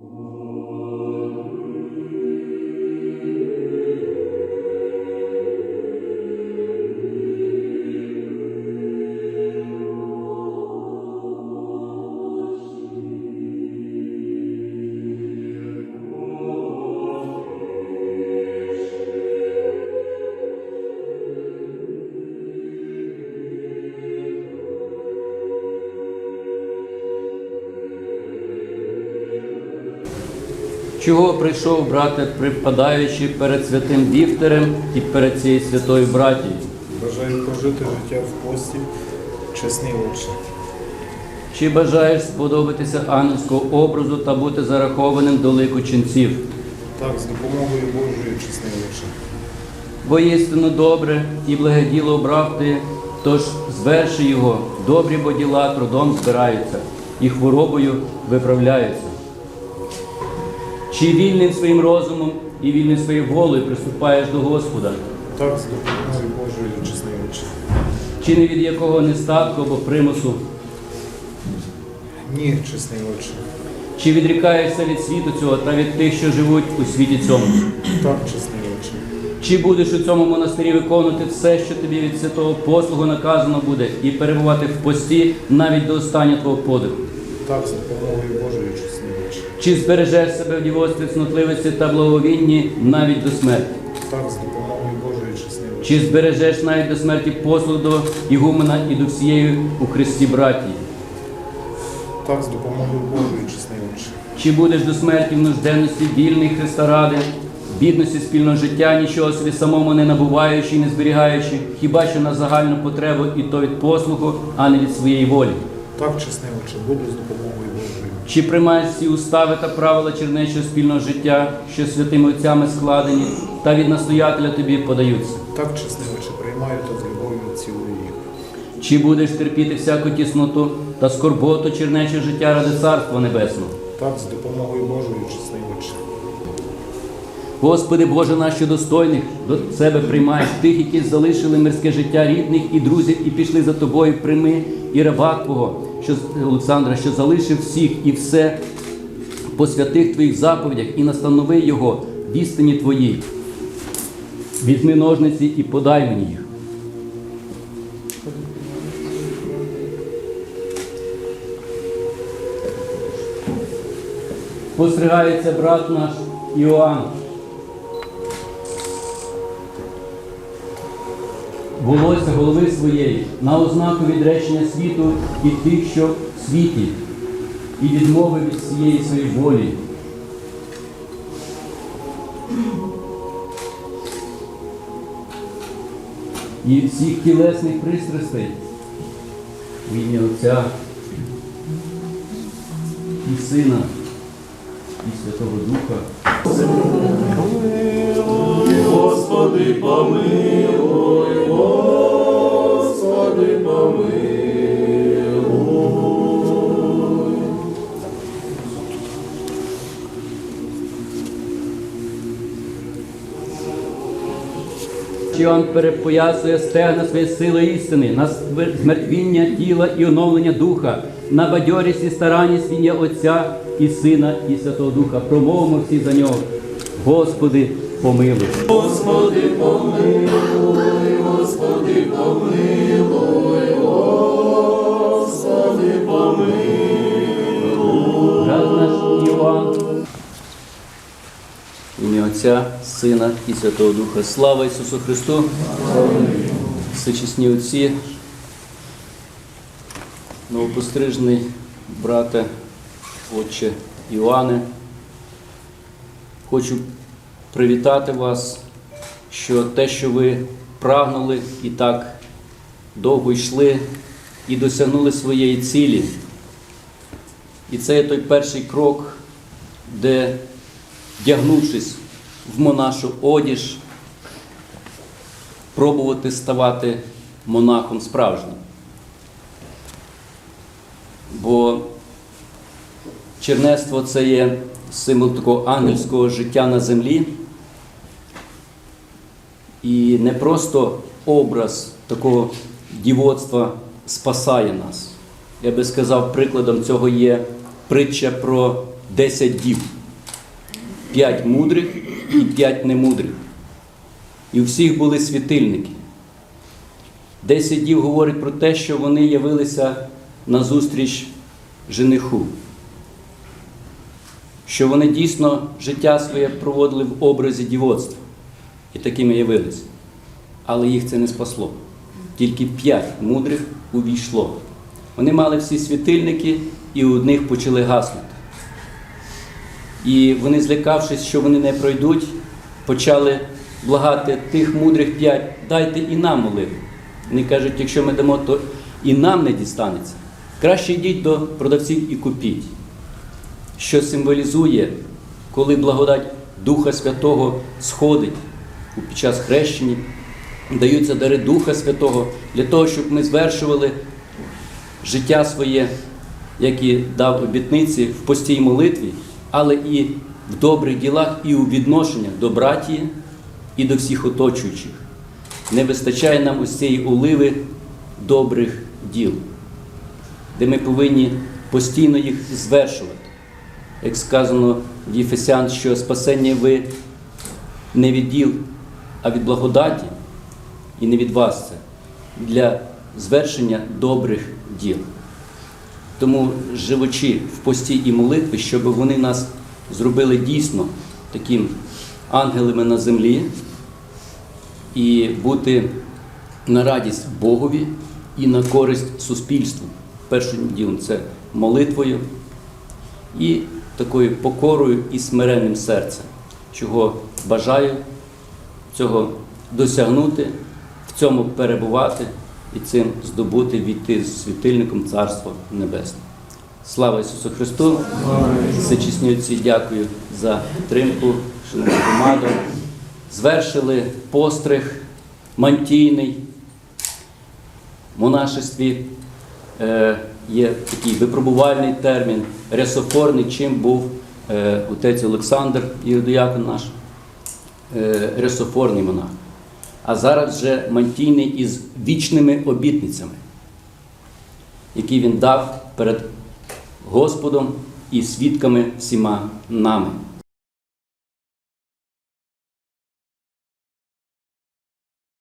Oh. Чого прийшов, брате, припадаючи перед святим Вівтерем і перед цією святою братією? Бажаю прожити життя в пості, чесний отче. Чи бажаєш сподобатися ангельського образу та бути зарахованим до лику ченців? Так, з допомогою Божою, чесний отче. Бо істинно добре і благе діло обрав ти, тож зверши його, добрі бо діла трудом збираються, і хворобою виправляються. Чи вільним своїм розумом і вільним своєю волею приступаєш до Господа? Так, з допомогою Божою, чесний отче. Чи не від якого нестатку або примусу? Ні, чесний отче. Чи відрікаєшся від світу цього та від тих, що живуть у світі цьому? Так, чесний отче. Чи будеш у цьому монастирі виконувати все, що тобі від святого послугу наказано буде, і перебувати в пості навіть до останнього твого подиху? Так, з допомогою Божою, чесний отче. Чи збережеш себе в дівоцтві, цнотливості та благовінні навіть до смерті? Так, з допомогою Божою, чесний отче. Чи збережеш навіть до смерті послуг до Ігумена і до всієї у Христі братії? Так, з допомогою Божою, чесний отче. Чи будеш до смерті в нужденності вільний Христа ради, бідності спільного життя, нічого собі самому не набуваючи і не зберігаючи, хіба що на загальну потребу і то від послуху, а не від своєї волі? Так, чесний отче, буду з допомогою Божою. Чи приймаєш всі устави та правила чернечого спільного життя, що святими отцями складені, та від настоятеля тобі подаються? Так, чесний отче, приймаю та з любов'ю цілую їх. Чи будеш терпіти всяку тісноту та скорботу чернечого життя ради Царства Небесного? Так, з допомогою Божою, чесний отче. Господи Боже наш, що достойних до себе приймаєш тих, які залишили мирське життя рідних і друзів, і пішли за тобою, прийми і раба Твого, що Олександра, що залишив всіх і все по святих Твоїх заповідях, і настанови його в істині Твоїй. Візьми ножниці і подай мені їх. Постригається брат наш Іоанн. Волосся голови своєї на ознаку відречення світу і тих, що в світі, і відмови від всієї своєї волі. І всіх тілесних пристрастей в ім'я Отця і Сина, і Святого Духа. Господи, помилуй, Господи, помилуй. Чи он перепоясує стегна своєї сили істини, на змертвіння тіла і оновлення духа, на бадьорість і старанність ім'я Отця і Сина, і Святого Духа. Промовимо всі за нього. Господи, помилуй. Господи, помилуй, Господи, помилуй, Господи, помилуй. Наш Іоанн. Ім'я Отця, Сина і Святого Духа. Слава Ісусу Христу! Всечесні отці, новопострижений брате, отче Іоанне. Хочу привітати вас, що те, що ви прагнули і так довго йшли і досягнули своєї цілі. І це є той перший крок, де, вдягнувшись в монашу одіж, пробувати ставати монахом справжнім. Бо чернецтво це є символ такого ангельського життя на землі. І не просто образ такого дівоцтва спасає нас. Я би сказав, прикладом цього є притча про 10 дів. П'ять мудрих і п'ять немудрих. І у всіх були світильники. Десять дів говорить про те, що вони явилися на зустріч жениху. Що вони дійсно життя своє проводили в образі дівоцтва. І такими явилися. Але їх це не спасло. Тільки п'ять мудрих увійшло. Вони мали всі світильники, і у одних почали гаснути. І вони, злякавшись, що вони не пройдуть, почали благати тих мудрих п'ять, дайте і нам молитву. Вони кажуть, якщо ми дамо, то і нам не дістанеться. Краще йдіть до продавців і купіть. Що символізує, коли благодать Духа Святого сходить під час хрещення, даються дари Духа Святого для того, щоб ми звершували життя своє, як і дав обітниці в постій молитві, але і в добрих ділах, і у відношеннях до братії і до всіх оточуючих. Не вистачає нам ось цієї оливи добрих діл, де ми повинні постійно їх звершувати. Як сказано в Єфесян, що спасення ви не від діл, а від благодаті, і не від вас це для звершення добрих діл. Тому живучи в пості і молитві, щоб вони нас зробили дійсно таким ангелами на землі і бути на радість Богові і на користь суспільству. Першим ділом це молитвою і такою покорою і смиренним серцем, чого бажаю цього досягнути, в цьому перебувати і цим здобути війти з світильником Царства Небесне. Слава Ісусу Христу! Всечесні Отці, дякую за підтримку, шановну громаду. Звершили постриг мантійний монашестві. Е, є такий випробувальний термін, ресофорний, чим був е, отець Олександр, іродіякон наш, ресофорний монах. А зараз вже мантійний із вічними обітницями, які він дав перед Господом і свідками всіма нами.